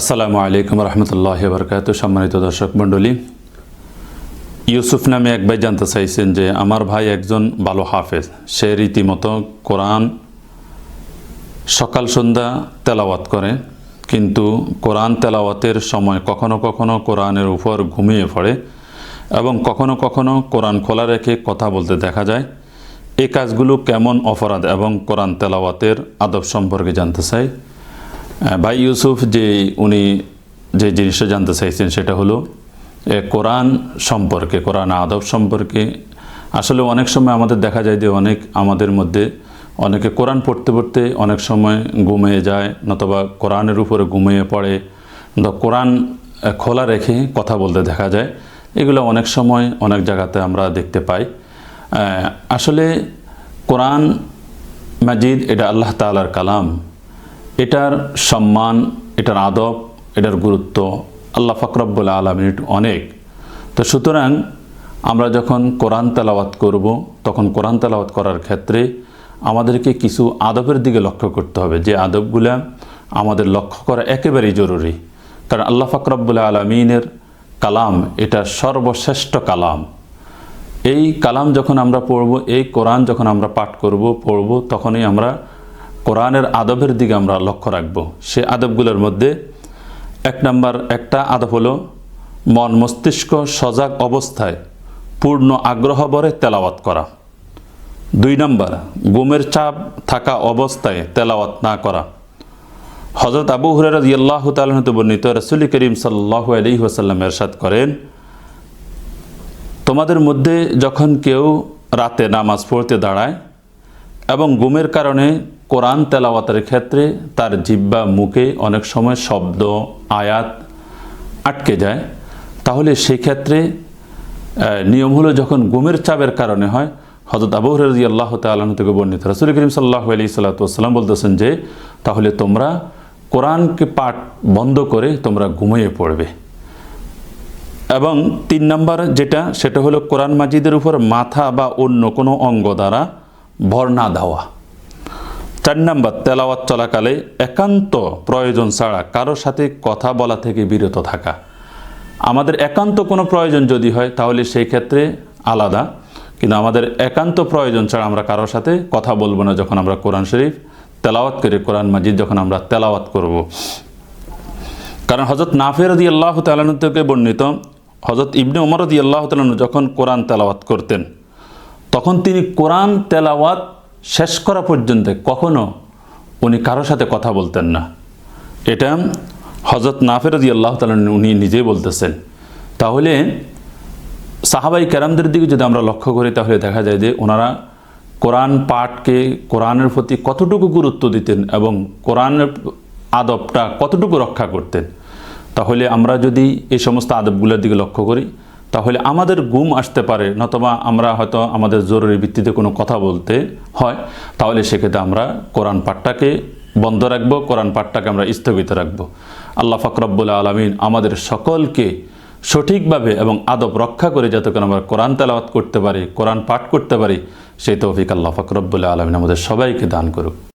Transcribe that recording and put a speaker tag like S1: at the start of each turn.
S1: আসসালামু আলাইকুম রহমতুল্লাহ বরকাত সম্মানিত দর্শক মণ্ডলী। ইউসুফ নামে এক ভাই জানতে চাইছেন যে, আমার ভাই একজন ভালো হাফেজ। সে রীতিমতো কোরআন সকাল সন্ধ্যা তেলাওয়াত করে, কিন্তু কোরআন তেলাওয়াতের সময় কখনো কখনো কোরআনের উপর ঘুমিয়ে পড়ে এবং কখনো কখনো কোরআন খোলা রেখে কথা বলতে দেখা যায়। এই কাজগুলো কেমন অপরাধ এবং কোরআন তেলাওয়াতের আদব সম্পর্কে জানতে চাই। ভাই ইউসুফ, যে উনি যে জিনিসটা জানতে চাইছেন সেটা হলো কোরআন সম্পর্কে, কোরআন আদব সম্পর্কে। আসলে অনেক সময় আমাদের দেখা যায় যে অনেক আমাদের মধ্যে অনেকে কোরআন পড়তে পড়তে অনেক সময় ঘুমিয়ে যায়, নতবা কোরআনের উপরে ঘুমিয়ে পড়ে। কোরআন খোলা রেখে কথা বলতে দেখা যায়। এগুলো অনেক সময় অনেক জায়গাতে আমরা দেখতে পাই। আসলে কোরআন মাজিদ, এটা আল্লাহ তাআলার কালাম। এটার সম্মান, এটার আদব, এটার গুরুত্ব আল্লাহ ফকরব্বুল আলমিন অনেক। তো সুতরাং আমরা যখন কোরআন তেলাওয়াত করব, তখন কোরআন তেলাওয়াত করার ক্ষেত্রে আমাদেরকে কিছু আদবের দিকে লক্ষ্য করতে হবে। যে আদবগুলা আমাদের লক্ষ্য করা একেবারেই জরুরি। কারণ আল্লাহ ফকরব্বুল আলমিনের কালাম, এটা সর্বশ্রেষ্ঠ কালাম। এই কালাম যখন আমরা পড়ব, এই কোরআন যখন আমরা পাঠ করব, পড়ব, তখনই আমরা কোরআনের আদবের দিকে আমরা লক্ষ্য রাখব। সে আদবগুলোর মধ্যে এক নাম্বার একটা আদব হলো মন মস্তিষ্ক সজাগ অবস্থায় পূর্ণ আগ্রহ ভরে তেলাওয়াত করা। দুই নাম্বার গুমের চাপ থাকা অবস্থায় তেলাওয়াত না করা। হজরত আবু হুরার ইয়াল্লাহ বর্ণিত রসুল করিম সাল্লাহ আলী ওসাল্লাম এরশাদ করেন, তোমাদের মধ্যে যখন কেউ রাতে নামাজ পড়তে দাঁড়ায় এবং গুমের কারণে কোরআন তেলাওয়াতের ক্ষেত্রে তার জিব্বা মুখে অনেক সময় শব্দ, আয়াত আটকে যায়। তাহলে সেক্ষেত্রে নিয়ম হলো যখন গুমের চাপের কারণে হয় হজরত আবু হরি আল্লাহ তালন থেকে বর্ণিত। রসুল করিম সাল্লাহ আলি সাল্লাতাম বলতেছেন যে, তাহলে তোমরা কোরআনকে পাঠ বন্ধ করে তোমরা ঘুমিয়ে পড়বে। এবং তিন নম্বর যেটা, সেটা হলো কোরআন মাজিদের উপর মাথা বা অন্য কোনো অঙ্গ দ্বারা ভর না দেওয়া। চার নম্বর, তেলাওয়াত চলাকালে একান্ত প্রয়োজন ছাড়া কারোর সাথে কথা বলা থেকে বিরত থাকা। আমাদের একান্ত কোনো প্রয়োজন যদি হয়, তাহলে সেই ক্ষেত্রে আলাদা। কিন্তু আমাদের একান্ত প্রয়োজন ছাড়া আমরা কারোর সাথে কথা বলব না যখন আমরা কোরআন শরীফ তেলাওয়াত করি কোরআন মাজিদ যখন আমরা তেলাওয়াত করব। কারণ হজরত নাফের রদি আল্লাহ তালানু থেকে বর্ণিত হজরত ইবনে ওমর রদি আল্লাহ তালানু যখন কোরআন তেলাওয়াত করতেন, তখন তিনি কোরআন তেলাওয়াত শেষ করা পর্যন্ত কখনো উনি কারোর সাথে কথা বলতেন না। এটা হজরত নাফের রদি আল্লাহ তালানু উনি নিজেই বলতেছেন। তাহলে সাহাবাই ক্যারামদের দিকে যদি আমরা লক্ষ্য করি, তাহলে দেখা যায় যে ওনারা কোরআন পাঠকে কোরআনের প্রতি কতটুকু গুরুত্ব দিতেন এবং কোরআনের আদবটা কতটুকু রক্ষা করতেন। তাহলে আমরা যদি এই সমস্ত আদবগুলোর দিকে লক্ষ্য করি তাহলে আমাদের গুম আসতে পারে, নতবা আমরা হয়তো আমাদের জরুরি ভিত্তিতে কোনো কথা বলতে হয়, তাহলে সেক্ষেত্রে আমরা কোরআন পাঠটাকে বন্ধ রাখব, কোরআন পাঠটাকে আমরা স্থগিত রাখব। আল্লাহ ফকরব্বুল আলমিন আমাদের সকলকে সঠিকভাবে এবং আদব রক্ষা করে যাতে করে আমরা কোরআন তেলাওয়াত করতে পারি, কোরআন পাঠ করতে পারি, সেই তৌফিক আল্লাহ ফকরব্বুল আলমিন আমাদের সবাইকে দান করুক।